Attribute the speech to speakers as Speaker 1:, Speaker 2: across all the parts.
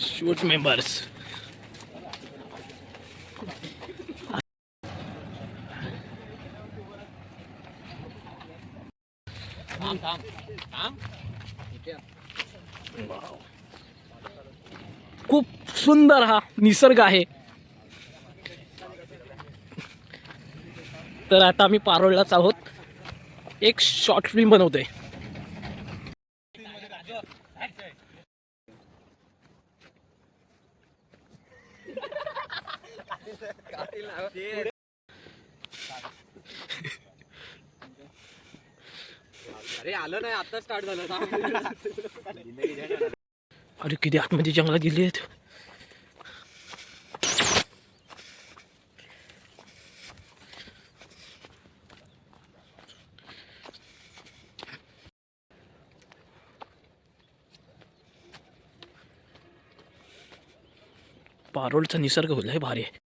Speaker 1: Shoot members. खूप सुंदर हा निसर्ग आहे. तर आता आम्ही पारोळलाच आहोत. एक शॉर्ट फिल्म बनवतोय.
Speaker 2: अरे आलं नाही आता स्टार्ट झालं.
Speaker 1: अरे किती आतमध्ये जंगलात गेली आहेत. पारोळचा निसर्ग होईल भारी. आहे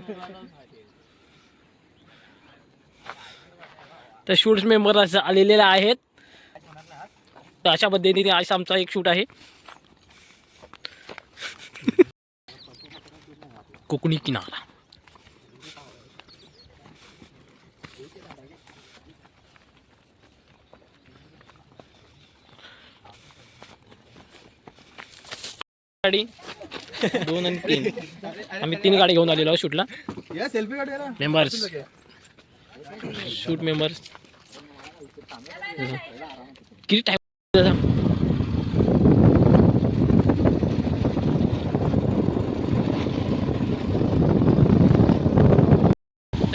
Speaker 1: तर शूट्स मेंबर आलेले आहेत. तर अशा पद्धतीने आज आमचा एक शूट आहे. कोकणी किनारा. गाडी दोन आणि तीन. आम्ही तीन गाडी घेऊन आलेलो शूटला. मेंबर्स शूट मेंबर्स किती टाइम तर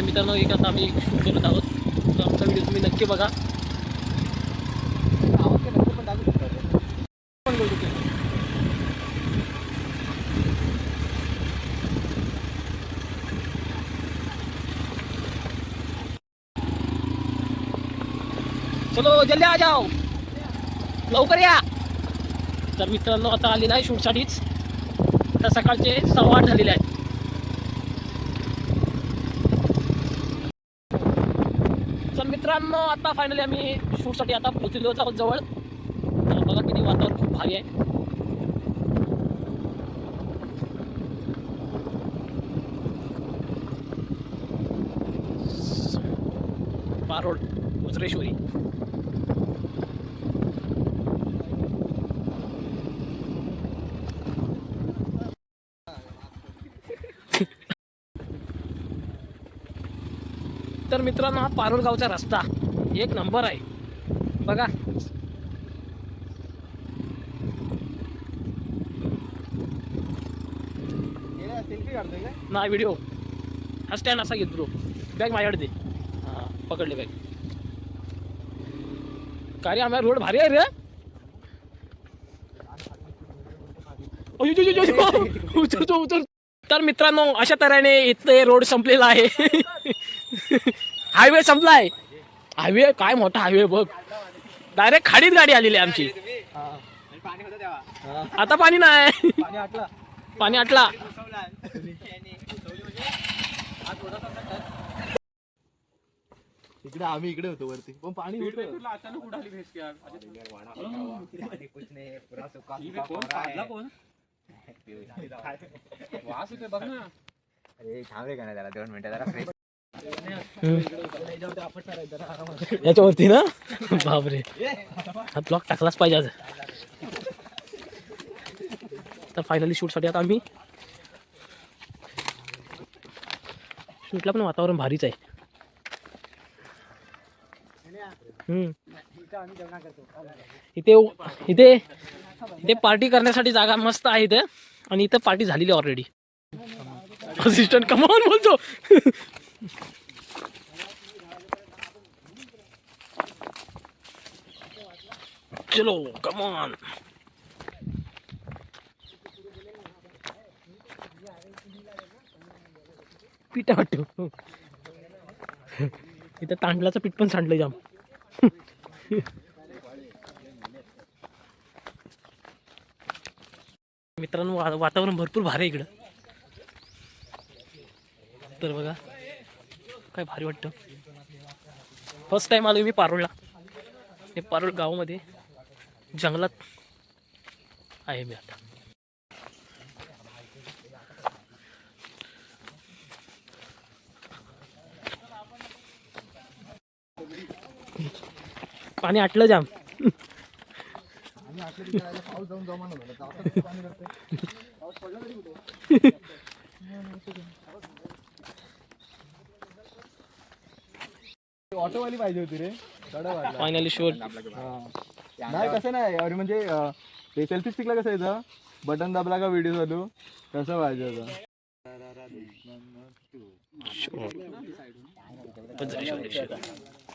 Speaker 1: मित्रांनो एक आता आम्ही शूट करत आहोत. तर आमचा व्हिडिओ तुम्ही नक्की बघा. चलो जल्दी आ जाओ. लवकर या. तर मित्रांनो आता आलेला आहे शूटसाठीच तर सकाळचे सव्वा आठ झालेले आहेत. तर मित्रांनो आता फायनली आम्ही शूटसाठी आता पोचलेलो आहोत जवळ. तर बघा किती वातावरण खूप भारी आहे. पारोड तर मित्रांनो हा पारुलगावचा रस्ता. एक नंबर आहे. बघा. ना व्हिडिओ हा स्टँड असा घेत ब्रो बॅग माझ्याकडे दे. हां पकडले बॅग काय रे आम्हाला रोड भारी आहे रे. अयो, यो, उतर तर मित्रांनो अशा तऱ्हेने इथे रोड संपलेला आहे. हायवे संपलाय. हायवे काय मोठा हायवे बघ. डायरेक्ट खाडीत गाडी आलेली आहे आमची. आता पाणी नाही.
Speaker 3: पाणी आटला.
Speaker 1: पाणी आटला.
Speaker 3: इकडे आम्ही इकडे होतो वरती. पण पाणी होतं.
Speaker 2: अचानक उडाली भेस की यार. ही बे कोण? काढला कोण? वास येतोय बघ ना.
Speaker 1: याच्यावरती ना? बापरे. हा ब्लॉक टाकलाच पाहिजे आज. तर फायनली शूटसाठी आता आम्ही शूटला पण वातावरण भारीच आहे. इथे इथे इथे पार्टी करण्यासाठी जागा मस्त आहे इथे. आणि इथं पार्टी झालेली ऑलरेडी असिस्टंट कमान बोलतो. चलो कम ऑन पीठ वाटतो. इथं तांडलाचं पीठ पण सांडलं जाम. मित्रांनो वा- वातावरण भरपूर भारी आहे इकडं. तर बघा काय भारी वाटतं. फर्स्ट टाइम आलो मी पारोळला. हे पारोळ गावामध्ये जंगलात आहे मी आता. पाणी आटलं जाम.
Speaker 3: झाला ऑटोवाली पाहिजे होती रे.
Speaker 1: फायनली शोध
Speaker 3: हा. नाही कसं नाही अरे म्हणजे अं, ते सेल्फी स्टिकला कसं यायचं? बटन दाबला का व्हिडिओ चालू? तसं पाहिजे होतं.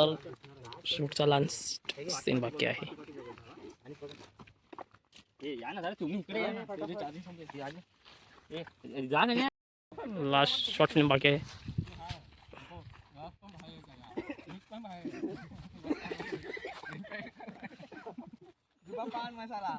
Speaker 1: तर शूटचा लास्ट सीन बाकी आहे. लास्ट शॉर्ट फिल्म बाकी आहे.
Speaker 3: पान मसाला.